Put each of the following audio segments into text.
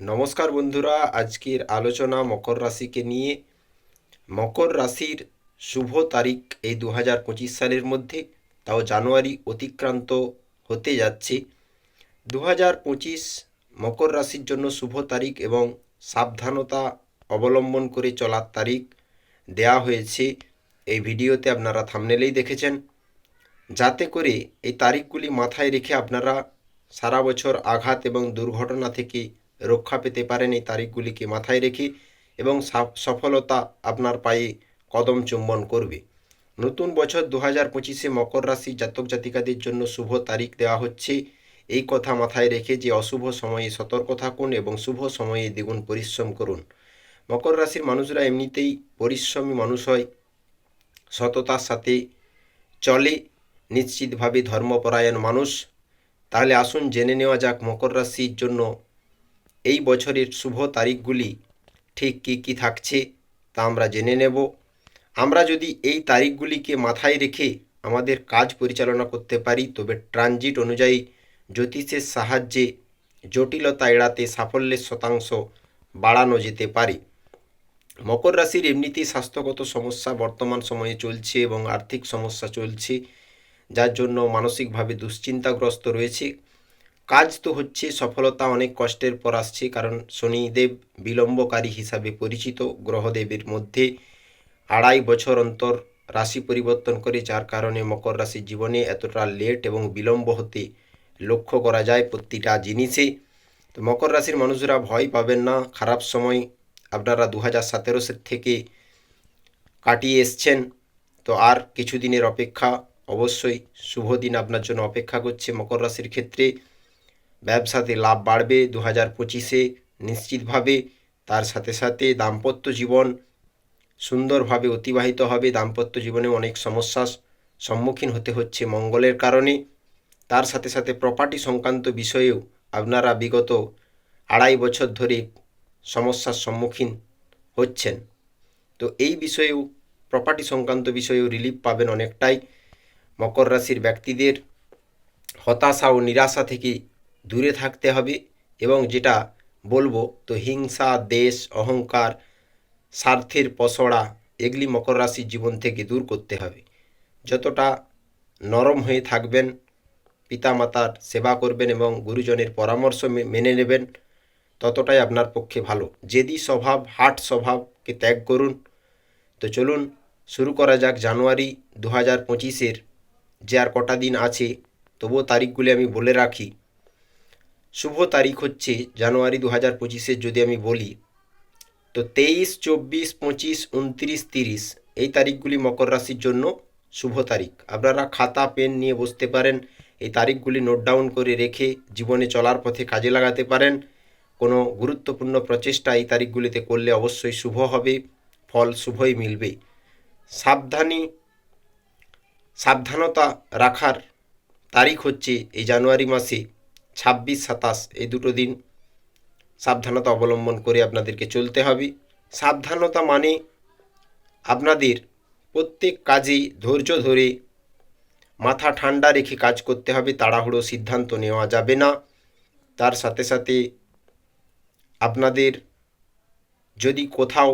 নমস্কার বন্ধুরা, আজকের আলোচনা মকর রাশিকে নিয়ে। মকর রাশির শুভ তারিখ এই দু হাজার পঁচিশ সালের মধ্যে, তাও জানুয়ারি অতিক্রান্ত হতে যাচ্ছে। দু পঁচিশ মকর রাশির জন্য শুভ তারিখ এবং সাবধানতা অবলম্বন করে চলার তারিখ দেয়া হয়েছে। এই ভিডিওতে আপনারা থামনেলেই দেখেছেন। যাতে করে এই তারিখগুলি মাথায় রেখে আপনারা সারা বছর আঘাত এবং দুর্ঘটনা থেকে রক্ষা পেতে পারেন এই তারিখগুলিকে মাথায় রেখে এবং সফলতা আপনার পায়ে কদম চুম্বন করবে। নতুন বছর দু হাজার পঁচিশে মকর রাশি জাতক জাতিকাদের জন্য শুভ তারিখ দেওয়া হচ্ছে। এই কথা মাথায় রেখে যে অশুভ সময়ে সতর্ক থাকুন এবং শুভ সময়ে দ্বিগুণ পরিশ্রম করুন। মকর রাশির মানুষরা এমনিতেই পরিশ্রমী মানুষ হয়, সততার সাথে চলে, নিশ্চিতভাবে ধর্মপরায়ণ মানুষ। তাহলে আসুন জেনে নেওয়া যাক মকর রাশির জন্য এই বছরের শুভ তারিখগুলি ঠিক কী কী থাকছে তা আমরা জেনে নেব। আমরা যদি এই তারিখগুলিকে মাথায় রেখে আমাদের কাজ পরিচালনা করতে পারি, তবে ট্রানজিট অনুযায়ী জ্যোতিষের সাহায্যে জটিলতা এড়াতে সাফল্যের শতাংশ বাড়ানো যেতে পারে। মকর রাশির এমনিতেই স্বাস্থ্যগত সমস্যা বর্তমান সময়ে চলছে এবং আর্থিক সমস্যা চলছে, যার জন্য মানসিকভাবে দুশ্চিন্তাগ্রস্ত রয়েছে। কাজ তো হচ্ছে, সফলতা অনেক কষ্টের পর আসছে, কারণ শনিদেব বিলম্বকারী হিসাবে পরিচিত গ্রহদেবের মধ্যে আড়াই বছর অন্তর রাশি পরিবর্তন করে, যার কারণে মকর রাশির জীবনে এতটা লেট এবং বিলম্ব হতে লক্ষ্য করা যায় প্রতিটা জিনিসে। তো মকর রাশির মানুষরা ভয় পাবেন না, খারাপ সময় আপনারা দু হাজার সতেরো থেকে কাটিয়ে এসছেন। তো আর কিছুদিনের অপেক্ষা, অবশ্যই শুভ দিন আপনার জন্য অপেক্ষা করছে মকর রাশির ক্ষেত্রে। ব্যবসাতে লাভ বাড়বে দু হাজার পঁচিশে নিশ্চিতভাবে। তার সাথে সাথে দাম্পত্য জীবন সুন্দরভাবে অতিবাহিত হবে। দাম্পত্য জীবনে অনেক সমস্যার সম্মুখীন হতে হচ্ছে মঙ্গলের কারণে। তার সাথে সাথে প্রপার্টি সংক্রান্ত বিষয়েও আপনারা বিগত আড়াই বছর ধরে সমস্যার সম্মুখীন হচ্ছেন। তো এই বিষয়েও প্রপার্টি সংক্রান্ত বিষয়েও রিলিফ পাবেন অনেকটাই। মকর রাশির ব্যক্তিদের হতাশা ও নিরাশা থেকে দূরে থাকতে হবে এবং যেটা বলব, তো হিংসা, দেশ, অহংকার, স্বার্থের পসড়া এগুলি মকর রাশির জীবন থেকে দূর করতে হবে। যতটা নরম হয়ে থাকবেন, পিতামাতার সেবা করবেন এবং গুরুজনের পরামর্শ মেনে নেবেন, ততটাই আপনার পক্ষে ভালো। জেদি স্বভাব, হাট স্বভাবকে ত্যাগ করুন। তো চলুন, শুরু করা যাক জানুয়ারি দু হাজার পঁচিশের। যে আর কটা দিন আছে, তবুও তারিখগুলি আমি বলে রাখি। শুভ তারিখ হচ্ছে জানুয়ারি দু হাজার পঁচিশের যদি আমি বলি, তো তেইশ, চব্বিশ, পঁচিশ, উনত্রিশ, তিরিশ, এই তারিখগুলি মকর রাশির জন্য শুভ তারিখ। আপনারা খাতা, পেন নিয়ে বসতে পারেন, এই তারিখগুলি নোট ডাউন করে রেখে জীবনে চলার পথে কাজে লাগাতে পারেন। কোনো গুরুত্বপূর্ণ প্রচেষ্টা এই তারিখগুলিতে করলে অবশ্যই শুভ হবে, ফল শুভই মিলবে। সাবধানী, সাবধানতা রাখার তারিখ হচ্ছে এই জানুয়ারি মাসে। ছাব্বিশ সাতাশ, এই দুটো দিন সাবধানতা অবলম্বন করে আপনাদেরকে চলতে হবে। সাবধানতা মানে আপনাদের প্রত্যেক কাজেই ধৈর্য ধরে মাথা ঠান্ডা রেখে কাজ করতে হবে, তাড়াহুড়ো সিদ্ধান্ত নেওয়া যাবে না। তার সাথে সাথে আপনাদের যদি কোথাও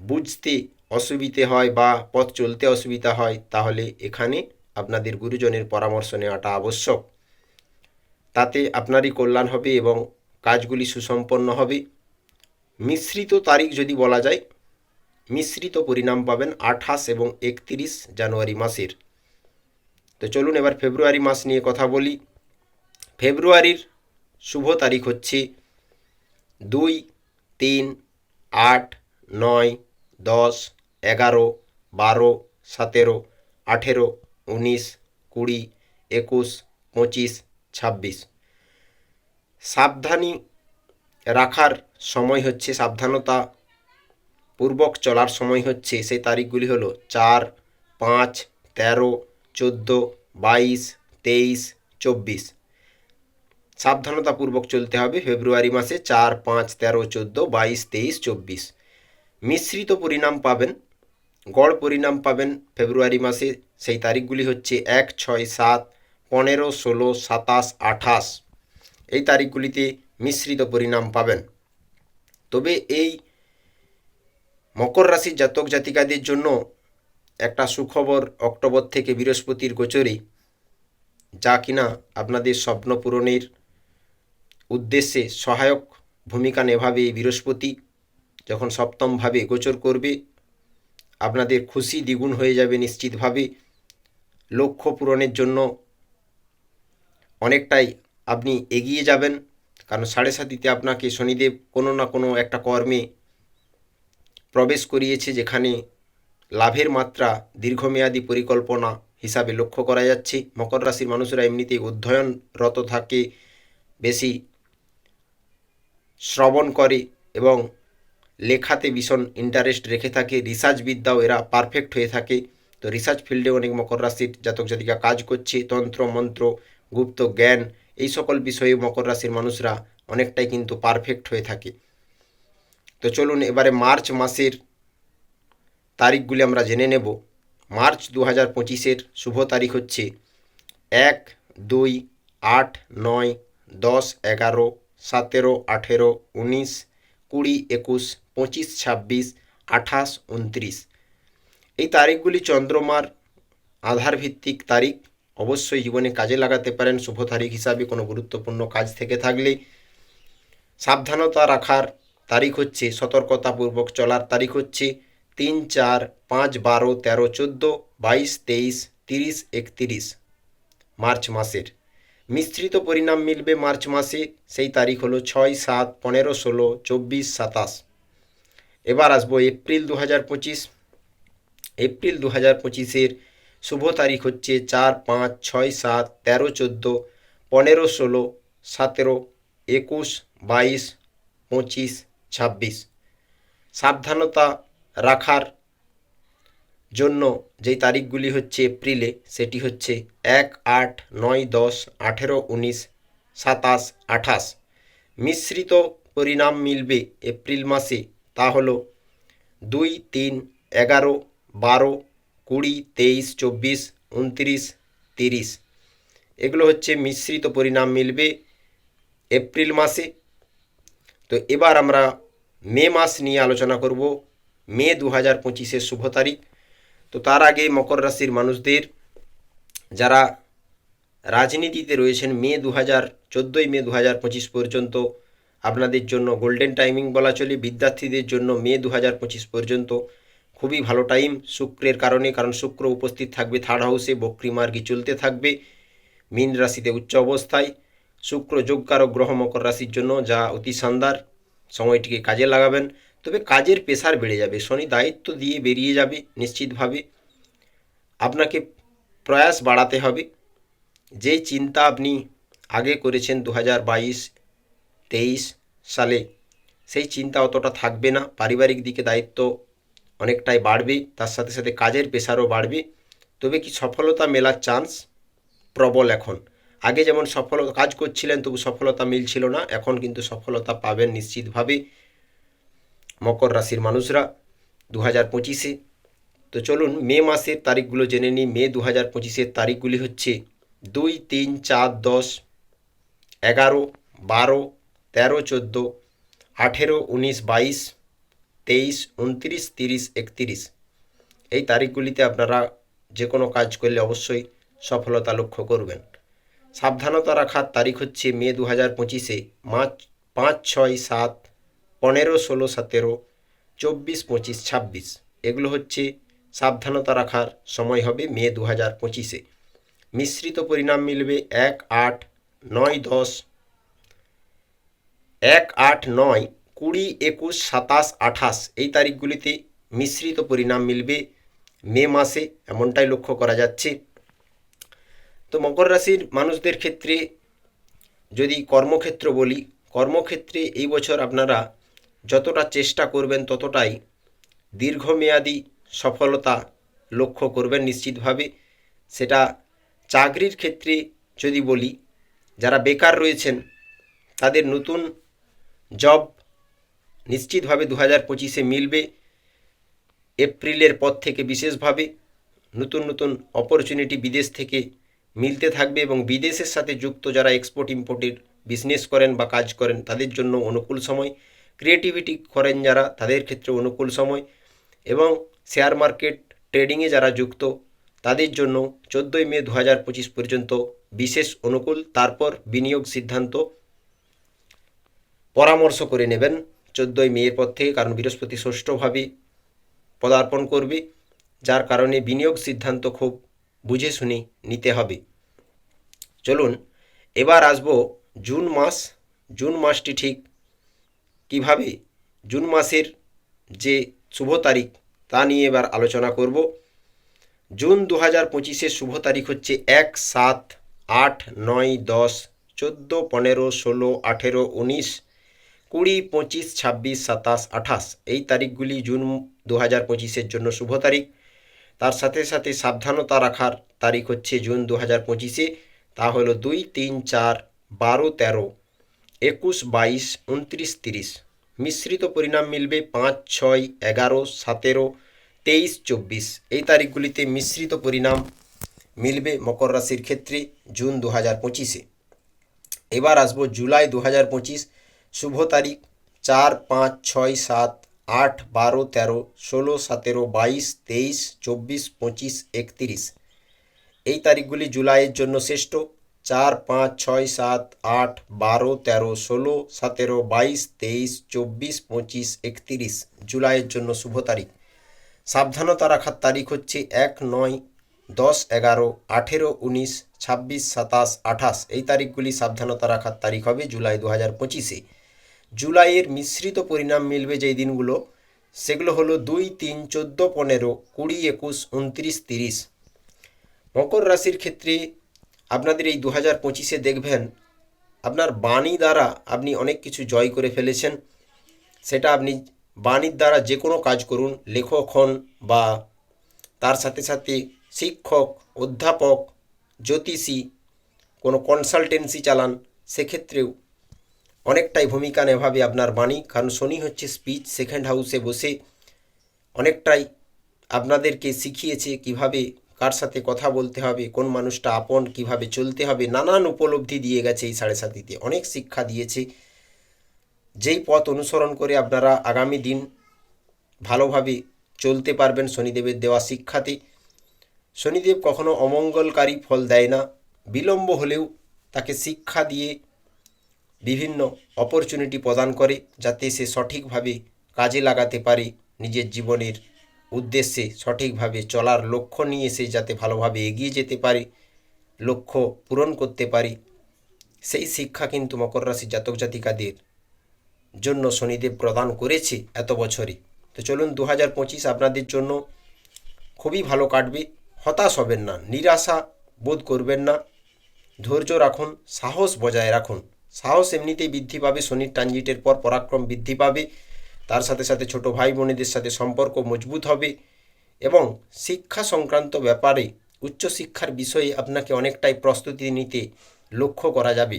বুঝতে অসুবিধে হয় বা পথ চলতে অসুবিধা হয়, তাহলে এখানে আপনাদের গুরুজনের পরামর্শ নেওয়াটা আবশ্যক। তাতে আপনারই কল্যাণ হবে এবং কাজগুলি সুসম্পন্ন হবে। মিশ্রিত তারিখ যদি বলা যায়, মিশ্রিত পরিণাম পাবেন আঠাশ এবং একত্রিশ জানুয়ারি মাসের। তো চলুন এবার ফেব্রুয়ারি মাস নিয়ে কথা বলি। ফেব্রুয়ারির শুভ তারিখ হচ্ছে দুই, তিন, আট, নয়, দশ, এগারো, বারো, সতেরো, আঠেরো, উনিশ, কুড়ি, একুশ, পঁচিশ ছাব্বিশ। সাবধানী রাখার সময় হচ্ছে, সাবধানতা পূর্বক চলার সময় হচ্ছে, সেই তারিখগুলি হলো চার, পাঁচ, তেরো, চোদ্দ, বাইশ, তেইশ, চব্বিশ। সাবধানতাপূর্বক চলতে হবে ফেব্রুয়ারি মাসে চার, পাঁচ, তেরো, চোদ্দ, বাইশ, তেইশ, চব্বিশ। মিশ্রিত পরিণাম পাবেন, গড় পরিণাম পাবেন ফেব্রুয়ারি মাসে, সেই তারিখগুলি হচ্ছে এক, ছয়, সাত পনেরো, ষোলো, সাতাশ, আঠাশ এই তারিখগুলিতে মিশ্রিত পরিণাম পাবেন। তবে এই মকর রাশির জাতক জাতিকাদের জন্য একটা সুখবর অক্টোবর থেকে বৃহস্পতির গোচরে, যা কিনা আপনাদের স্বপ্ন পূরণের উদ্দেশ্যে সহায়ক ভূমিকা নেভাবে এই বৃহস্পতি, যখন সপ্তমভাবে গোচর করবে, আপনাদের খুশি দ্বিগুণ হয়ে যাবে নিশ্চিতভাবে। লক্ষ্য পূরণের জন্য অনেকটাই আপনি এগিয়ে যাবেন। কারণ সাড়ে সাতিতে আপনাকে শনিদেব কোনো না কোনো একটা কর্মে প্রবেশ করিয়েছে, যেখানে লাভের মাত্রা দীর্ঘমেয়াদী পরিকল্পনা হিসাবে লক্ষ্য করা যাচ্ছে। মকর রাশির মানুষরা এমনিতেই অধ্যয়নরত থাকে, বেশি শ্রবণ করে এবং লেখাতে ভীষণ ইন্টারেস্ট রেখে থাকে। রিসার্চ বিদ্যাও এরা পারফেক্ট হয়ে থাকে। তো রিসার্চ ফিল্ডে অনেক মকর রাশির জাতক জাতিকা কাজ করছে। তন্ত্র, মন্ত্র গুপ্ত জ্ঞান, এই সকল বিষয়ে মকর রাশির মানুষরা অনেকটাই কিন্তু পারফেক্ট হয়ে থাকে। তো চলুন এবারে মার্চ মাসের তারিখগুলি আমরা জেনে নেব। মার্চ দু হাজার পঁচিশের শুভ তারিখ হচ্ছে এক, দুই, আট, নয়, দশ, এগারো, সতেরো, আঠেরো, উনিশ, কুড়ি, একুশ, পঁচিশ, ছাব্বিশ, আঠাশ, উনত্রিশ। এই তারিখগুলি চন্দ্রমার আধারভিত্তিক তারিখ। অবশ্যই জীবনে কাজে লাগাতে পারেন। শুভ তারিখ হিসাবে কোনো গুরুত্বপূর্ণ কাজ থেকে থাকলে সাবধানতা রাখার তারিখ হচ্ছে, সতর্কতাপূর্বক চলার তারিখ হচ্ছে তিন চার পাঁচ বারো তেরো চোদ্দ বাইশ তেইশ তিরিশ একতিরিশ মার্চ মাসের। মিশ্রিত পরিণাম মিলবে মার্চ মাসে, সেই তারিখ হলো ছয় সাত পনেরো ষোলো চব্বিশ সাতাশ। এবার আসব এপ্রিল দু হাজার পঁচিশ। এপ্রিল দু হাজার পঁচিশের শুভ তারিখ হচ্ছে চার পাঁচ ছয় সাত তেরো চোদ্দ পনেরো ষোলো সতেরো একুশ বাইশ পঁচিশ ছাব্বিশ। সাবধানতা রাখার জন্য যেই তারিখগুলি হচ্ছে এপ্রিলে সেটি হচ্ছে এক আট নয় দশ আঠেরো উনিশ সাতাশ আঠাশ। মিশ্রিত পরিণাম মিলবে এপ্রিল মাসে, তা হলো দুই তিন এগারো বারো কুড়ি, তেইশ, চব্বিশ, উনত্রিশ, তিরিশ। এগুলো হচ্ছে মিশ্রিত পরিণাম মিলবে এপ্রিল মাসে। তো এবার আমরা মে মাস নিয়ে আলোচনা করব। মে দু হাজার পঁচিশের শুভ তারিখ। তো তার আগে মকর রাশির মানুষদের, যারা রাজনীতিতে রয়েছেন মে দু হাজার চোদ্দোই, মে দু হাজার পঁচিশ পর্যন্ত, আপনাদের জন্য গোল্ডেন টাইমিং বলা চলে। বিদ্যার্থীদের জন্য মে দু হাজার পঁচিশ পর্যন্ত। খুবই ভালো টাইম শুক্রের কারণে, কারণ শুক্র উপস্থিত থাকবে থার্ড হাউসে বক্রি মার্গি চলতে থাকবে, মীন রাশিতে উচ্চ অবস্থায়, শুক্র যোগকারক গ্রহ মকর রাশির জন্য যা অতি শানদার, সময়টিকে কাজে লাগাবেন। তবে কাজের পেশার বেড়ে যাবে, শনি দায়িত্ব দিয়ে বেরিয়ে যাবে নিশ্চিতভাবে। আপনাকে প্রয়াস বাড়াতে হবে। যেই চিন্তা আপনি আগে করেছেন দু হাজার বাইশ, তেইশ সালে, সেই চিন্তা অতটা থাকবে না। পারিবারিক দিকে দায়িত্ব অনেকটাই বাড়বে, তার সাথে সাথে কাজের পেশারও বাড়বে। তবে কি সফলতা মেলার চান্স প্রবল এখন। আগে যেমন সফলতা কাজ করছিলেন, তবু সফলতা মিলছিল না। এখন কিন্তু সফলতা পাবেন নিশ্চিতভাবে মকর রাশির মানুষরা দু হাজার পঁচিশে। তো চলুন, মে মাসের তারিখগুলো জেনে নিই। মে দু হাজার পঁচিশের তারিখগুলি হচ্ছে দুই, তিন, চার, দশ, এগারো, বারো, তেরো, চোদ্দ, আঠেরো, উনিশ, বাইশ তেইশ, উনত্রিশ, তিরিশ, একত্রিশ। এই তারিখগুলিতে আপনারা যে কোনো কাজ করলে অবশ্যই সফলতা লক্ষ্য করবেন। সাবধানতা রাখার তারিখ হচ্ছে মে দু হাজার পঁচিশে, মার্চ পাঁচ, ছয়, সাত, পনেরো, ষোলো, সতেরো, চব্বিশ, পঁচিশ, ছাব্বিশ। এগুলো হচ্ছে সাবধানতা রাখার সময় হবে মে দু হাজার পঁচিশে। মিশ্রিত পরিণাম মিলবে এক আট নয় দশ, এক আট নয় কুড়ি, একুশ, সাতাশ, আঠাশ এই তারিখগুলিতে মিশ্রিত পরিণাম মিলবে। মে মাসে এমনটাই লক্ষ্য করা যাচ্ছে। তো মকর রাশির মানুষদের ক্ষেত্রে যদি কর্মক্ষেত্র বলি, কর্মক্ষেত্রে এই বছর আপনারা যতটা চেষ্টা করবেন ততটাই দীর্ঘমেয়াদী সফলতা লক্ষ্য করবেন নিশ্চিতভাবে। সেটা চাকরির ক্ষেত্রে যদি বলি, যারা বেকার রয়েছেন, তাদের নতুন জব নিশ্চিতভাবে দু হাজার পঁচিশে মিলবে এপ্রিলের পর থেকে বিশেষভাবে। নতুন নতুন অপরচুনিটি বিদেশ থেকে মিলতে থাকবে এবং বিদেশের সাথে যুক্ত যারা এক্সপোর্ট ইম্পোর্টের বিজনেস করেন বা কাজ করেন, তাদের জন্য অনুকূল সময়। ক্রিয়েটিভিটি করেন যারা, তাদের ক্ষেত্রে অনুকূল সময়। এবং শেয়ার মার্কেট ট্রেডিংয়ে যারা যুক্ত, তাদের জন্য চোদ্দোই মে দু হাজার পঁচিশ পর্যন্ত বিশেষ অনুকূল। তারপর বিনিয়োগ সিদ্ধান্ত পরামর্শ করে নেবেন। চোদ্দোই মেয়ের পর থেকে কারণ বৃহস্পতি ষষ্ঠভাবে পদার্পণ করবে, যার কারণে বিনিয়োগ সিদ্ধান্ত খুব বুঝে শুনে নিতে হবে। চলুন, এবার আসব জুন মাস। জুন মাসটি ঠিক কীভাবে? জুন মাসের যে শুভ তারিখ, তা নিয়ে এবার আলোচনা করব। জুন দু হাজার পঁচিশের শুভ তারিখ হচ্ছে এক সাত আট নয় দশ চোদ্দ পনেরো ষোলো আঠেরো উনিশ কুড়ি, পঁচিশ, ছাব্বিশ, সাতাশ, আঠাশ। এই তারিখগুলি জুন দু হাজার পঁচিশের জন্য শুভ তারিখ। তার সাথে সাথে সাবধানতা রাখার তারিখ হচ্ছে জুন দু হাজার পঁচিশে। তা হলো দুই, তিন, চার, বারো, তেরো, একুশ, বাইশ, উনত্রিশ, তিরিশ। মিশ্রিত পরিণাম মিলবে পাঁচ, ছয়, এগারো, সতেরো, তেইশ, চব্বিশ। এই তারিখগুলিতে মিশ্রিত পরিণাম মিলবে মকর রাশির ক্ষেত্রে জুন দু হাজার পঁচিশে। এবার আসব জুলাই দু হাজার পঁচিশ। শুভ তারিখ চার পাঁচ ছয় সাত আট বারো তেরো ষোলো সতেরো বাইশ তেইশ চব্বিশ পঁচিশ একত্রিশ। এই তারিখগুলি জুলাইয়ের জন্য শ্রেষ্ঠ। চার পাঁচ ছয় সাত আট বারো তেরো ষোলো সতেরো বাইশ তেইশ চব্বিশ পঁচিশ একত্রিশ জুলাইয়ের জন্য শুভ তারিখ। সাবধানতা রাখার তারিখ হচ্ছে এক নয় দশ এগারো আঠেরো উনিশ ছাব্বিশ সাতাশ আঠাশ। এই তারিখগুলি সাবধানতা রাখার তারিখ হবে জুলাই দু হাজার পঁচিশে। জুলাইয়ের মিশ্রিত পরিণাম মিলবে যেই দিনগুলো, সেগুলো হলো দুই, তিন, চোদ্দ, পনেরো, কুড়ি, একুশ, উনত্রিশ, তিরিশ। মকর রাশির ক্ষেত্রে আপনাদের এই দু হাজার পঁচিশে দেখবেন, আপনার বাণী দ্বারা আপনি অনেক কিছু জয় করে ফেলেছেন। সেটা আপনি বাণীর দ্বারা যে কোনো কাজ করুন লেখক হন বা তার সাথে সাথে শিক্ষক, অধ্যাপক, জ্যোতিষী, কোনো কনসালটেন্সি চালান, সেক্ষেত্রেও অনেকটাই ভূমিকা নেভাবে আপনার বাণী। কারণ শনি হচ্ছে স্পিচ সেকেন্ড হাউসে বসে অনেকটাই আপনাদেরকে শিখিয়েছে কীভাবে কার সাথে কথা বলতে হবে, কোন মানুষটা আপন, কীভাবে চলতে হবে, নানান উপলব্ধি দিয়ে গেছে এই সাড়ে সাতিতে। অনেক শিক্ষা দিয়েছে। যেই পথ অনুসরণ করে আপনারা আগামী দিন ভালোভাবে চলতে পারবেন শনিদেবের দেওয়া শিক্ষাতে। শনিদেব কখনো অমঙ্গলকারী ফল দেয় না। বিলম্ব হলেও তাকে শিক্ষা দিয়ে বিভিন্ন অপরচুনিটি প্রদান করে যাতে সে সঠিকভাবে কাজে লাগাতে পারে নিজের জীবনের উদ্দেশ্যে সঠিকভাবে চলার লক্ষ্য নিয়ে সে যাতে ভালোভাবে এগিয়ে যেতে পারে, লক্ষ্য পূরণ করতে পারে। সেই শিক্ষা কিন্তু মকর রাশি জাতক জাতিকাদের জন্য শনিদেব প্রদান করেছে এত বছরে। তো চলুন দু হাজার পঁচিশ আপনাদের জন্য খুবই ভালো কাটবে। হতাশ হবেন না, নিরাশা বোধ করবেন না। ধৈর্য রাখুন, সাহস বজায় রাখুন। সাহস এমনিতেই বৃদ্ধি পাবে শনির ট্রানজিটের পর পরাক্রম বৃদ্ধি পাবে, তার সাথে সাথে ছোট ভাই বোনেদের সাথে সম্পর্ক মজবুত হবে এবং শিক্ষা সংক্রান্ত ব্যাপারে উচ্চশিক্ষার বিষয়ে আপনাকে অনেকটাই প্রস্তুতি নিতে লক্ষ্য করা যাবে।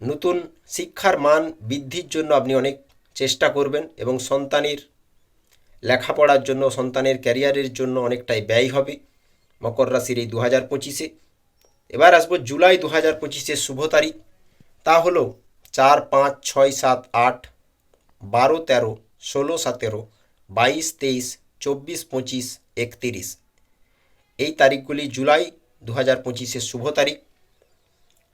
নতুন শিক্ষার মান বৃদ্ধির জন্য আপনি অনেক চেষ্টা করবেন এবং সন্তানের লেখাপড়ার জন্য, সন্তানের ক্যারিয়ারের জন্য অনেকটাই ব্যয় হবে। মকর রাশির এই দু হাজার পঁচিশে এবার আসব জুলাই দু হাজার পঁচিশের শুভ তারিখ। তা হলো চার পাঁচ ছয় সাত আট বারো তেরো ষোলো সতেরো বাইশ তেইশ চব্বিশ পঁচিশ একতিরিশ। এই তারিখগুলি জুলাই দু হাজার পঁচিশের শুভ তারিখ।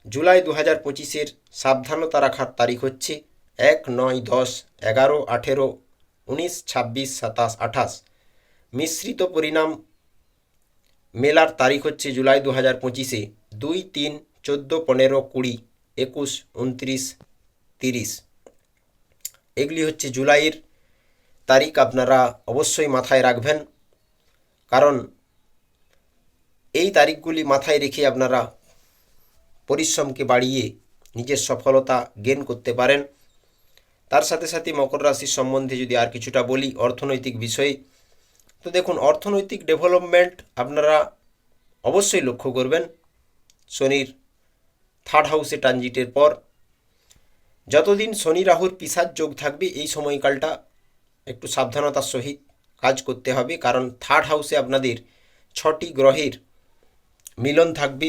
জুলাই দু হাজার পঁচিশের সাবধানতা রাখার তারিখ হচ্ছে এক নয় দশ এগারো আঠেরো উনিশ ছাব্বিশ সাতাশ আঠাশ। মিশ্রিত পরিণাম মেলার তারিখ হচ্ছে জুলাই দু হাজার পঁচিশে। দুই তিন চোদ্দ পনেরো কুড়ি একুশ উনত্রিশ তিরিশ। এগুলি হচ্ছে জুলাইয়ের তারিখ, আপনারা অবশ্যই মাথায় রাখবেন। কারণ এই তারিখগুলি মাথায় রেখে আপনারা পরিশ্রমকে বাড়িয়ে নিজের সফলতা গেন করতে পারেন। তার সাথে সাথে মকর রাশির সম্বন্ধে যদি আর কিছুটা বলি, অর্থনৈতিক বিষয়ে, তো দেখুন, অর্থনৈতিক ডেভেলপমেন্ট আপনারা অবশ্যই লক্ষ্য করবেন। শনির থার্ড হাউসে ট্রানজিটের পর, যতদিন শনি রাহুর পিসার যোগ থাকবে, এই সময়কালটা একটু সাবধানতার সহিত কাজ করতে হবে। কারণ থার্ড হাউসে আপনাদের ছটি গ্রহের মিলন থাকবে।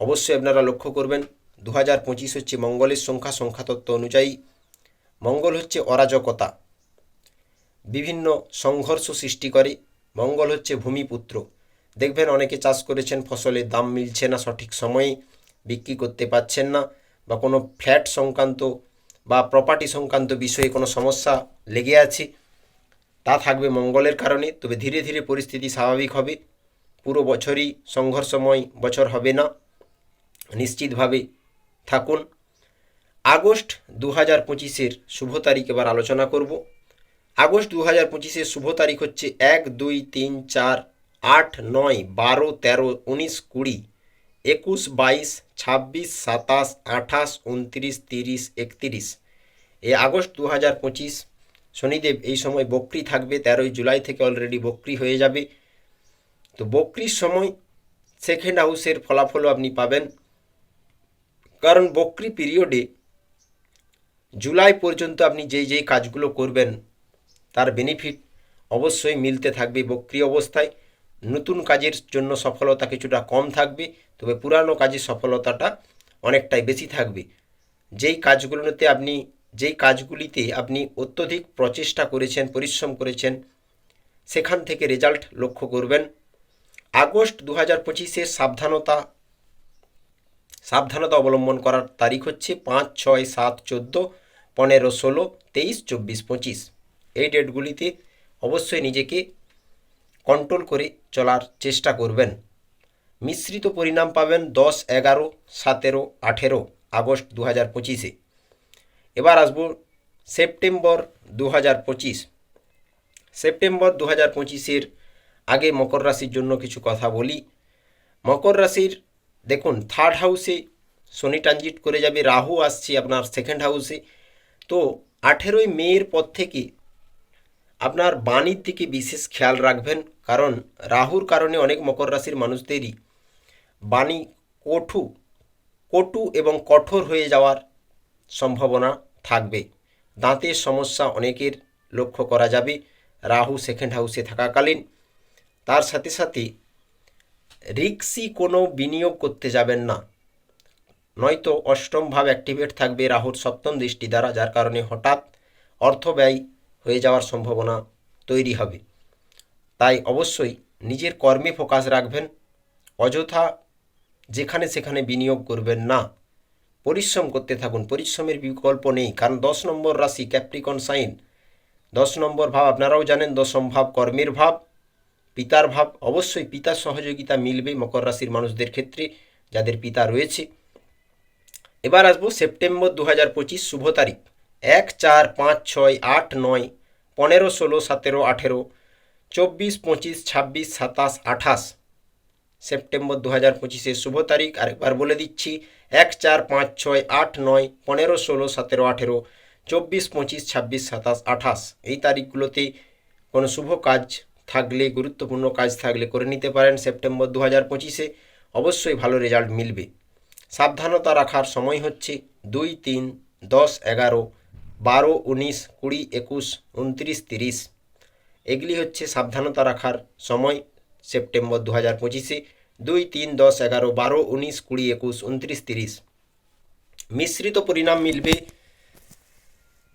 অবশ্যই আপনারা লক্ষ্য করবেন দু হাজার পঁচিশ হচ্ছে মঙ্গলের সংখ্যা, সংখ্যাতত্ত্ব অনুযায়ী। মঙ্গল হচ্ছে অরাজকতা। বিভিন্ন সংঘর্ষ সৃষ্টি করে। মঙ্গল হচ্ছে ভূমিপুত্র। দেখবেন অনেকে চাষ করেছেন, ফসলের দাম মিলছে না, সঠিক সময়ে বিক্রি করতে পারছেন না বা কোনো ফ্ল্যাট সংক্রান্ত বা প্রপার্টি সংক্রান্ত বিষয়ে কোনো সমস্যা লেগে আছে, তা থাকবে মঙ্গলের কারণে। তবে ধীরে ধীরে পরিস্থিতি স্বাভাবিক হবে। পুরো বছরই সংঘর্ষময় বছর হবে না। নিশ্চিতভাবে থাকুন। আগস্ট দু হাজার পঁচিশের শুভ তারিখ এবার আলোচনা করব। আগস্ট দু হাজার পঁচিশের শুভ তারিখ হচ্ছে এক দুই তিন চার আট নয় বারো তেরো উনিশ কুড়ি, একুশ বাইশ ছাব্বিশ সাতাশ আঠাশ উনত্রিশ তিরিশ একত্রিশ। এ আগস্ট দু হাজার পঁচিশ, শনিদেব এই সময় বক্রি থাকবে, তেরোই জুলাই থেকে অলরেডি বক্রি হয়ে যাবে। তো বক্রির সময় সেকেন্ড হাউসের ফলাফলও আপনি পাবেন। কারণ বক্রি পিরিয়ডে জুলাই পর্যন্ত আপনি যেই যেই কাজগুলো করবেন, তার বেনিফিট অবশ্যই মিলতে থাকবে বক্রি অবস্থায়। নতুন কাজের জন্য সফলতা কিছুটা কম থাকবে, তবে পুরানো কাজের সফলতাটা অনেকটাই বেশি থাকবে। যেই কাজগুলোতে আপনি, যেই কাজগুলিতে আপনি অত্যধিক প্রচেষ্টা করেছেন, পরিশ্রম করেছেন, সেখান থেকে রেজাল্ট লক্ষ্য করবেন। আগস্ট দু হাজার পঁচিশের সাবধানতা সাবধানতা অবলম্বন করার তারিখ হচ্ছে পাঁচ ছয় সাত চোদ্দ পনেরো ষোলো তেইশ চব্বিশ পঁচিশ। এই ডেটগুলিতে অবশ্যই নিজেকে কন্ট্রোল করে চলার চেষ্টা করবেন। মিশ্রিত পরিণাম পাবেন দশ, এগারো, সতেরো, আঠেরো আগস্ট দু হাজার পঁচিশে। এবার আসব সেপ্টেম্বর দু হাজার পঁচিশ। সেপ্টেম্বর দু হাজার পঁচিশের আগে মকর রাশির জন্য কিছু কথা বলি। মকর রাশির, দেখুন থার্ড হাউসে শনি ট্রানজিট করে যাবে, রাহু আসছে আপনার সেকেন্ড হাউসে তো আঠেরোই মেয়ের পর থেকে আপনার বাণীর দিকে বিশেষ খেয়াল রাখবেন। কারণ রাহুর কারণে অনেক মকর রাশির মানুষদেরই বাণী কঠু কটু এবং কঠোর হয়ে যাওয়ার সম্ভাবনা থাকবে। দাঁতের সমস্যা অনেকের লক্ষ্য করা যাবে। রাহু সেকেন্ড হাউসে থাকাকালীন। তার সাথে সাথে রিক্সি কোনো বিনিয়োগ করতে যাবেন না। নয়তো অষ্টম ভাব অ্যাক্টিভেট থাকবে রাহুর সপ্তম দৃষ্টি দ্বারা, যার কারণে হঠাৎ অর্থ ব্যয় হয়ে যাওয়ার সম্ভাবনা তৈরি হবে। তাই অবশ্যই নিজের কর্মে ফোকাস রাখবেন, অযথা যেখানে সেখানে বিনিয়োগ করবেন না। পরিশ্রম করতে থাকুন, পরিশ্রমের বিকল্প নেই, কারণ দশ নম্বর রাশি ক্যাপ্রিকন সাইন দশ নম্বর ভাব, আপনারাও জানেন দশম ভাব কর্মের ভাব, পিতার ভাব। অবশ্যই পিতার সহযোগিতা মিলবে মকর রাশির মানুষদের ক্ষেত্রে, যাদের পিতা রয়েছে। এবার আসব সেপ্টেম্বর দু হাজার পঁচিশ শুভ তারিখ। এক চার পাঁচ ছয় আট নয়, পনেরো ষোলো সতেরো আঠেরো চব্বিশ, পঁচিশ, ছাব্বিশ, সাতাশ, আঠাশ। সেপ্টেম্বর দু হাজার পঁচিশের শুভ তারিখ। আরেকবার বলে দিচ্ছি, এক চার পাঁচ ছয় আট নয় পনেরো ষোলো সতেরো আঠেরো, চব্বিশ, পঁচিশ, ছাব্বিশ, সাতাশ, আঠাশ। এই তারিখগুলোতে কোনো শুভ কাজ থাকলে, গুরুত্বপূর্ণ কাজ থাকলে করে নিতে পারেন সেপ্টেম্বর দু হাজার পঁচিশে। অবশ্যই ভালো রেজাল্ট মিলবে। সাবধানতা রাখার সময় হচ্ছে দুই তিন দশ এগারো বারো উনিশ কুড়ি একুশ উনত্রিশ তিরিশ। এগুলি হচ্ছে সাবধানতা রাখার সময়, সেপ্টেম্বর দু হাজার পঁচিশে, দুই তিন দশ এগারো বারো উনিশ কুড়ি একুশ উনত্রিশ তিরিশ। মিশ্রিত পরিণাম মিলবে,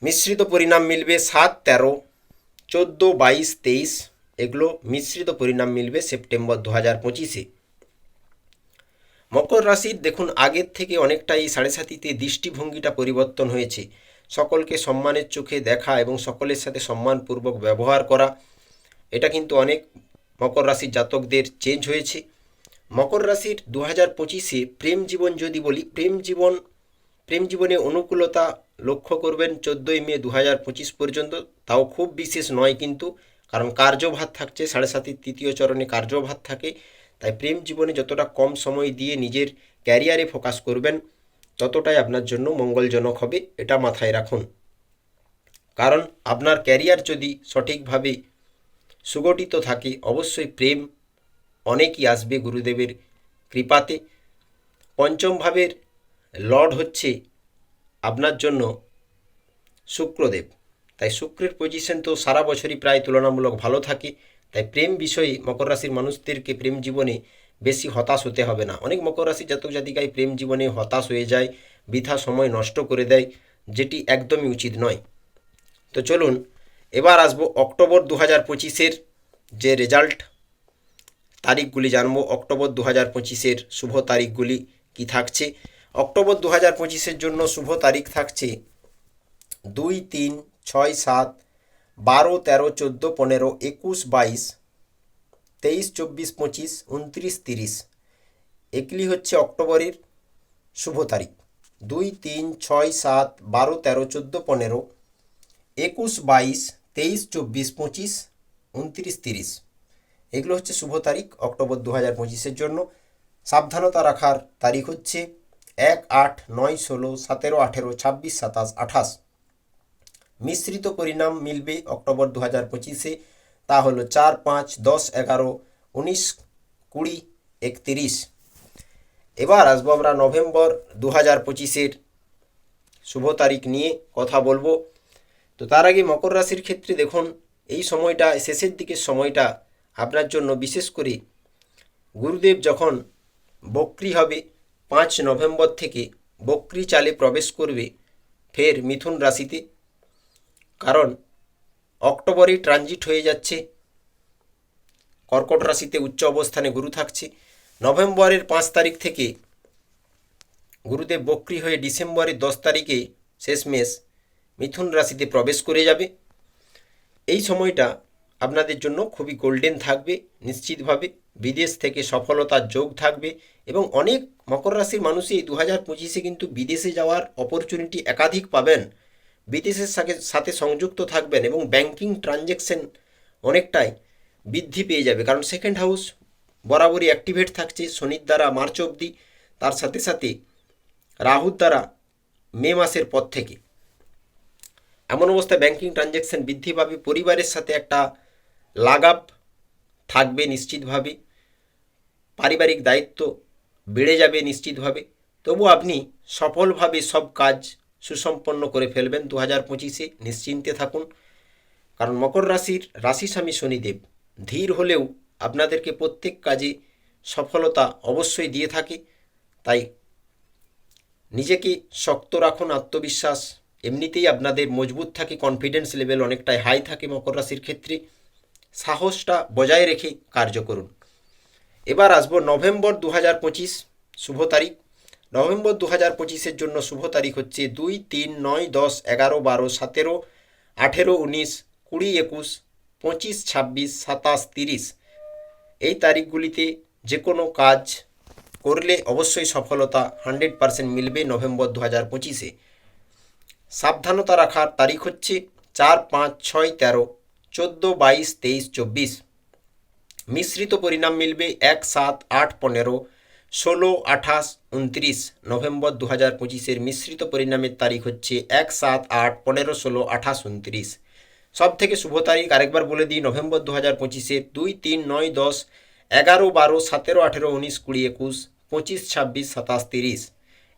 মিশ্রিত পরিণাম মিলবে সাত তেরো, চোদ্দ বাইশ তেইশ, এগুলো মিশ্রিত পরিণাম মিলবে সেপ্টেম্বর দু হাজার পঁচিশে। মকর রাশির দেখুন, আগের থেকে অনেকটাই সাড়ে সাতিতে দৃষ্টিভঙ্গিটা পরিবর্তন হয়েছে। সকলকে সম্মানের চোখে দেখা এবং সকলের সাথে সম্মানপূর্বক ব্যবহার করা। এটা কিন্তু অনেক মকর রাশির জাতকদের চেঞ্জ হয়েছে। মকর রাশির দু হাজার পঁচিশে প্রেম জীবন যদি বলি, প্রেম জীবন, প্রেম জীবনে অনুকূলতা লক্ষ্য করবেন চোদ্দোই মে দু হাজার পঁচিশ পর্যন্ত। তাও খুব বিশেষ নয় কিন্তু, কারণ কার্যভার থাকছে, সাড়ে সাতের তৃতীয় চরণে কার্যভার থাকে। তাই প্রেম জীবনে যতটা কম সময় দিয়ে নিজের ক্যারিয়ারে ফোকাস করবেন ততটাই আপনার জন্য মঙ্গলজনক হবে, এটা মাথায় রাখুন। কারণ আপনার ক্যারিয়ার যদি সঠিকভাবে সুগঠিত থাকে, অবশ্যই প্রেম অনেকই আসবে গুরুদেবের কৃপাতে। পঞ্চম ভাবের লর্ড হচ্ছে আপনার জন্য শুক্রদেব। তাই শুক্রের পজিশন তো সারা বছরই প্রায় তুলনামূলক ভালো থাকে। তাই প্রেম বিষয়ে মকর রাশির মানুষদেরকে প্রেম জীবনে বেশি হতাশ হতে হবে না। অনেক মকর রাশি জাতক জাতিকায় প্রেম জীবনে হতাশ হয়ে যায়, বৃথা সময় নষ্ট করে দেয়, যেটি একদমই উচিত নয়। তো চলুন, এবার আসব অক্টোবর দু হাজার পঁচিশের যে রেজাল্ট তারিখগুলি জানব। অক্টোবর দু হাজার পঁচিশের শুভ তারিখগুলি কি থাকছে? অক্টোবর দু হাজার পঁচিশের জন্য শুভ তারিখ থাকছে দুই তিন ছয় সাত বারো তেরো চোদ্দ পনেরো একুশ বাইশ তেইশ, চব্বিশ, পঁচিশ উনত্রিশ তিরিশ। এগুলি হচ্ছে অক্টোবরের শুভ তারিখ। দুই, তিন, ছয়, সাত, বারো, তেরো, চোদ্দ, পনেরো। একুশ, বাইশ, তেইশ, চব্বিশ, পঁচিশ উনত্রিশ তিরিশ। এগুলো হচ্ছে শুভ তারিখ, অক্টোবর দু হাজার পঁচিশের জন্য। সাবধানতা রাখার তারিখ হচ্ছে এক, আট, নয়, ষোলো, সতেরো, আঠেরো, ছাব্বিশ, সাতাশ, আঠাশ। মিশ্রিত পরিণাম মিলবে অক্টোবর দু হাজার পঁচিশে। তা হলো চার পাঁচ দশ এগারো উনিশ কুড়ি একত্রিশ। এবার আসব আমরা নভেম্বর দু হাজার পঁচিশের শুভ তারিখ নিয়ে কথা বলব। তো তার আগে মকর রাশির ক্ষেত্রে দেখুন, এই সময়টা, শেষের দিকের সময়টা আপনার জন্য বিশেষ করে গুরুদেব যখন বক্রি হবে, পাঁচ নভেম্বর থেকে বক্রি চালে প্রবেশ করবে ফের মিথুন রাশিতে। কারণ অক্টোবরে ট্রানজিট হয়ে যাচ্ছে। কর্কট রাশিতে উচ্চ অবস্থানে গুরু থাকছে। নভেম্বরের পাঁচ তারিখ থেকে গুরুদেব বক্রি হয়ে ডিসেম্বরের দশ তারিখে শেষমেশ মিথুন রাশিতে প্রবেশ করে যাবে। এই সময়টা আপনাদের জন্য খুবই গোল্ডেন থাকবে, নিশ্চিতভাবে বিদেশ থেকে সফলতার যোগ থাকবে এবং অনেক মকর রাশির মানুষই দু হাজার পঁচিশে কিন্তু বিদেশে যাওয়ার অপরচুনিটি একাধিক পাবেন। বিদেশের সাথে সাথে সংযুক্ত থাকবেন এবং ব্যাংকিং ট্রানজ্যাকশন অনেকটাই বৃদ্ধি পেয়ে যাবে। কারণ সেকেন্ড হাউস বরাবরই অ্যাক্টিভেট থাকছে শনির দ্বারা মার্চ অবধি, তার সাথে সাথে রাহুর দ্বারা মে মাসের পর থেকে। এমন অবস্থায় ব্যাংকিং ট্রানজ্যাকশন বৃদ্ধি পাবে, পরিবারের সাথে একটা লাগাব থাকবে নিশ্চিতভাবে, পারিবারিক দায়িত্ব বেড়ে যাবে নিশ্চিতভাবে। তবু আপনি সফলভাবে সব কাজ সুসম্পন্ন করে ফেলবেন দু হাজার পঁচিশে। নিশ্চিন্তে থাকুন। কারণ মকর রাশির রাশি স্বামী শনিদেব ধীর হলেও আপনাদেরকে প্রত্যেক কাজে সফলতা অবশ্যই দিয়ে থাকে। তাই নিজেকে শক্ত রাখুন, আত্মবিশ্বাস। এমনিতেই আপনাদের মজবুত থাকে কনফিডেন্স লেভেল অনেকটাই হাই থাকে মকর রাশির ক্ষেত্রে। সাহসটা বজায় রেখে কার্য করুন। এবার আসব নভেম্বর দু হাজার পঁচিশ, শুভ তারিখ। নভেম্বর দু হাজার পঁচিশের জন্য শুভ তারিখ হচ্ছে দুই তিন নয় দশ এগারো বারো সতেরো আঠেরো উনিশ কুড়ি একুশ পঁচিশ ছাব্বিশ সাতাশ তিরিশ। এই তারিখগুলিতে যে কোনো কাজ করলে অবশ্যই সফলতা হান্ড্রেড পারসেন্ট মিলবে নভেম্বর দু হাজার পঁচিশে। সাবধানতা রাখার তারিখ হচ্ছে চার পাঁচ ছয় তেরো চোদ্দ বাইশ তেইশ চব্বিশ। মিশ্রিত পরিণাম মিলবে এক সাত আট পনেরো ষোলো, আঠাশ, উনত্রিশ নভেম্বর দু হাজার পঁচিশের মিশ্রিত পরিণামের তারিখ হচ্ছে এক সাত আট পনেরো ষোলো, আঠাশ, উনত্রিশ। সব থেকে শুভ তারিখ আরেকবার বলে দিই, নভেম্বর দু হাজার পঁচিশের দুই, তিন, নয়, দশ, এগারো, বারো, সতেরো, আঠেরো, উনিশ, কুড়ি, একুশ, পঁচিশ, ছাব্বিশ, সাতাশ, তিরিশ।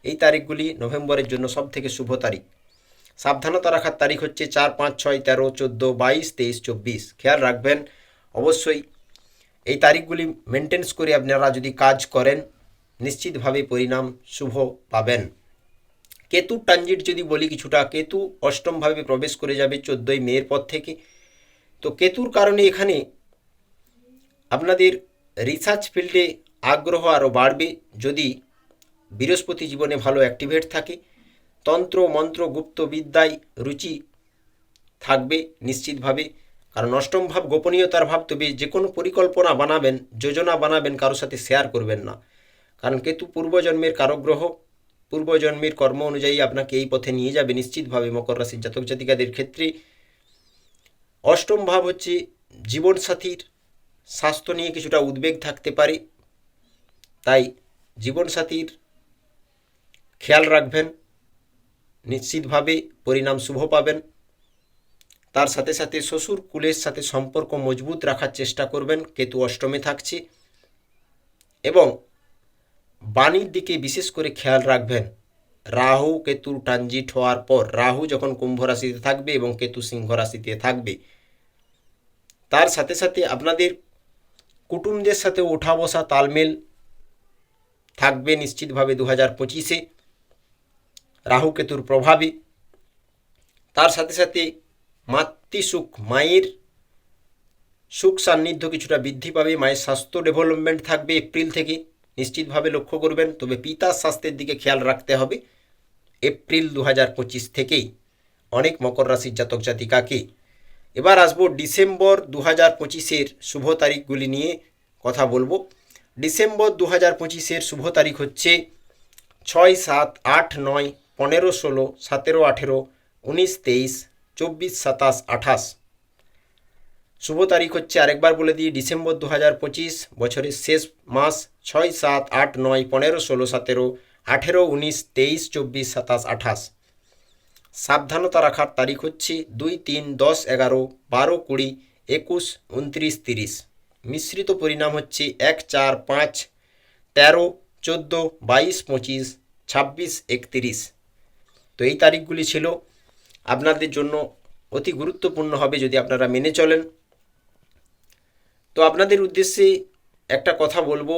এই তারিখগুলি নভেম্বরের জন্য সব থেকে শুভ তারিখ। সাবধানতা রাখার তারিখ হচ্ছে চার, পাঁচ, ছয়, তেরো, চোদ্দ, বাইশ, তেইশ, চব্বিশ। খেয়াল রাখবেন, অবশ্যই এই তারিখগুলি মেনটেন্স করে আপনারা যদি কাজ করেন নিশ্চিতভাবে পরিণাম শুভ পাবেন। কেতু ট্রানজিট যদি বলি কিছুটা, কেতু অষ্টমভাবে প্রবেশ করে যাবে চোদ্দোই মেয়ের পর থেকে। তো কেতুর কারণে এখানে আপনাদের রিসার্চ ফিল্ডে আগ্রহ আরও বাড়বে। যদি বৃহস্পতি জীবনে ভালো অ্যাক্টিভেট থাকে, তন্ত্র, মন্ত্র, গুপ্ত বিদ্যায় রুচি থাকবে নিশ্চিতভাবে। কারণ অষ্টম ভাব গোপনীয়তার ভাব, তবে যে কোনো পরিকল্পনা বানাবেন, যোজনা বানাবেন কারোর সাথে শেয়ার করবেন না। কারণ কেতু পূর্বজন্মের কারগ্রহ, পূর্বজন্মের কর্ম অনুযায়ী আপনাকে এই পথে নিয়ে যাবে নিশ্চিতভাবে মকর রাশির জাতক জাতিকাদের ক্ষেত্রে। অষ্টম ভাব হচ্ছে জীবনসাথীর স্বাস্থ্য নিয়ে কিছুটা উদ্বেগ থাকতে পারে। তাই জীবনসাথীর খেয়াল রাখবেন, নিশ্চিতভাবে পরিণাম শুভ পাবেন। তার সাথে সাথে শ্বশুর কুলের সাথে সম্পর্ক মজবুত রাখার চেষ্টা করবেন। কেতু অষ্টমে থাকছে এবং বাণীর দিকে বিশেষ করে খেয়াল রাখবেন। রাহু কেতুর ট্রানজিট হওয়ার পর, রাহু যখন কুম্ভ রাশিতে থাকবে এবং কেতু সিংহ রাশিতে থাকবে। তার সাথে সাথে আপনাদের কুটুমদের সাথে ওঠা বসা তালমেল থাকবে নিশ্চিতভাবে দু হাজার পঁচিশে। রাহু কেতুর প্রভাবে। তার সাথে সাথে মাতৃসুখ মায়ের সুখ সান্নিধ্য কিছুটা বৃদ্ধি পাবে। মায়ের স্বাস্থ্য ডেভেলপমেন্ট থাকবে এপ্রিল থেকে। নিশ্চিতভাবে লক্ষ্য করবেন, তবে পিতার স্বাস্থ্যের দিকে খেয়াল রাখতে হবে। এপ্রিল দু হাজার পঁচিশ থেকেই অনেক মকর রাশির জাতক জাতিকাকে। এবার আসব ডিসেম্বর দু হাজার পঁচিশের শুভ তারিখগুলি নিয়ে কথা বলব। ডিসেম্বর দু হাজার পঁচিশের শুভ তারিখ হচ্ছে ছয় সাত আট নয় পনেরো ষোলো সতেরো আঠেরো উনিশ তেইশ চব্বিশ সাতাশ আঠাশ। শুভ তারিখ হচ্ছে আরেকবার বলে দিই, ডিসেম্বর দু হাজার পঁচিশ, বছরের শেষ মাস ছয় সাত আট নয় পনেরো ষোলো সতেরো আঠেরো উনিশ তেইশ চব্বিশ সাতাশ আঠাশ। সাবধানতা রাখার তারিখ হচ্ছে দুই তিন দশ এগারো বারো কুড়ি একুশ উনত্রিশ তিরিশ। মিশ্রিত পরিণাম হচ্ছে এক চার পাঁচ তেরো চোদ্দ বাইশ পঁচিশ ছাব্বিশ একত্রিশ। তো এই তারিখগুলি ছিল। আপনাদের জন্য অতি গুরুত্বপূর্ণ হবে যদি আপনারা মেনে চলেন। তো আপনাদের উদ্দেশ্যে একটা কথা বলব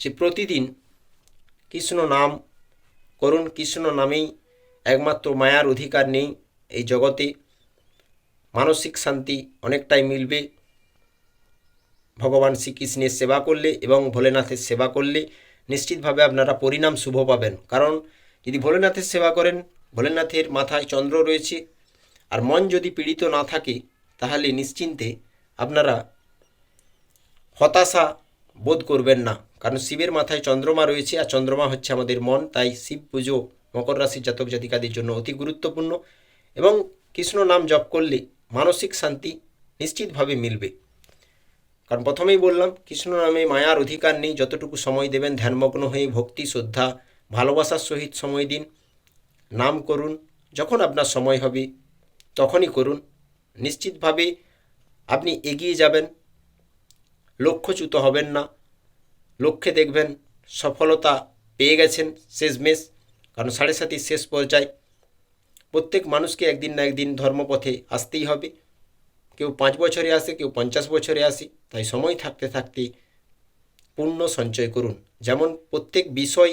যে প্রতিদিন কৃষ্ণ নাম করুন, কৃষ্ণ নামেই একমাত্র মায়ার অধিকার নেই এই জগতে। মানসিক শান্তি অনেকটাই মিলবে। ভগবান শ্রীকৃষ্ণের সেবা করলে এবং ভোলেনাথের সেবা করলে নিশ্চিতভাবে আপনারা পরিণাম শুভ পাবেন। কারণ যদি ভোলেনাথের সেবা করেন, ভোলেনাথের মাথায় চন্দ্র রয়েছে, আর মন যদি পীড়িত না থাকে, তাহলে নিশ্চিন্তে আপনারা হতাশা বোধ করবেন না, কারণ শিবের মাথায় চন্দ্রমা রয়েছে আর চন্দ্রমা হচ্ছে আমাদের মন, তাই শিব পুজো, মকর রাশির জাতক জাতিকাদের জন্য অতি গুরুত্বপূর্ণ এবং কৃষ্ণ নাম জপ করলে মানসিক শান্তি নিশ্চিতভাবে মিলবে। কারণ প্রথমেই বললাম, কৃষ্ণ নামে মায়ার অধিকার নেই, যতটুকু সময় দেবেন ধ্যানমগ্ন হয়ে ভক্তি, শ্রদ্ধা, ভালোবাসার সহিত সময় দিন, নাম করুন, যখন আপনার সময় হবে তখনই করুন, নিশ্চিতভাবে আপনি এগিয়ে যাবেন, লক্ষ্যচ্যুত হবেন না, লক্ষ্যে দেখবেন সফলতা পেয়ে গেছেন শেষমেশ, কারণ সাড়ে সাতির শেষ পর্যায়ে। প্রত্যেক মানুষকে একদিন না একদিন ধর্মপথে আসতেই হবে। কেউ পাঁচ বছরে আসে, কেউ পঞ্চাশ বছরে আসে, তাই সময় থাকতে থাকতে পূর্ণ সঞ্চয় করুন। যেমন প্রত্যেক বিষয়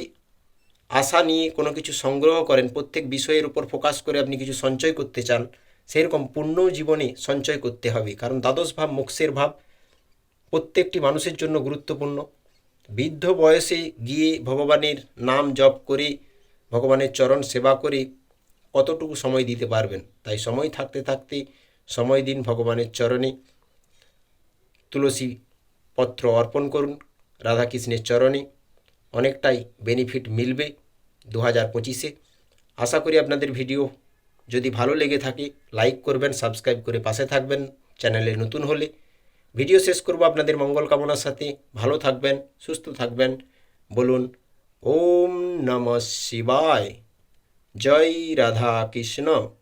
আশা নিয়ে কোনো কিছু সংগ্রহ করেন, প্রত্যেক বিষয়ের উপর ফোকাস করে আপনি কিছু সঞ্চয় করতে চান সেরকম পূর্ণ জীবনে সঞ্চয় করতে হবে। কারণ দ্বাদশ ভাব, মোক্ষের ভাব প্রত্যেকটি মানুষের জন্য গুরুত্বপূর্ণ। বৃদ্ধ বয়সে গিয়ে ভগবানের নাম জপ করে, ভগবানের চরণ সেবা করে কতটুকু সময় দিতে পারবেন? তাই সময় থাকতে থাকতে সময় দিন ভগবানের চরণে। তুলসী পত্র অর্পণ করুন রাধাকৃষ্ণের চরণে। অনেকটাই বেনিফিট মিলবে দু হাজার পঁচিশে। আশা করি আপনাদের ভিডিও যদি ভালো লেগে থাকে লাইক করবেন সাবস্ক্রাইব করে পাশে থাকবেন চ্যানেলে নতুন হলে। ভিডিও শেষ করব আপনাদের মঙ্গল কামনার সাথে। ভালো থাকবেন, সুস্থ থাকবেন। বলুন, ওম নম শিবায়। জয় রাধা কৃষ্ণ।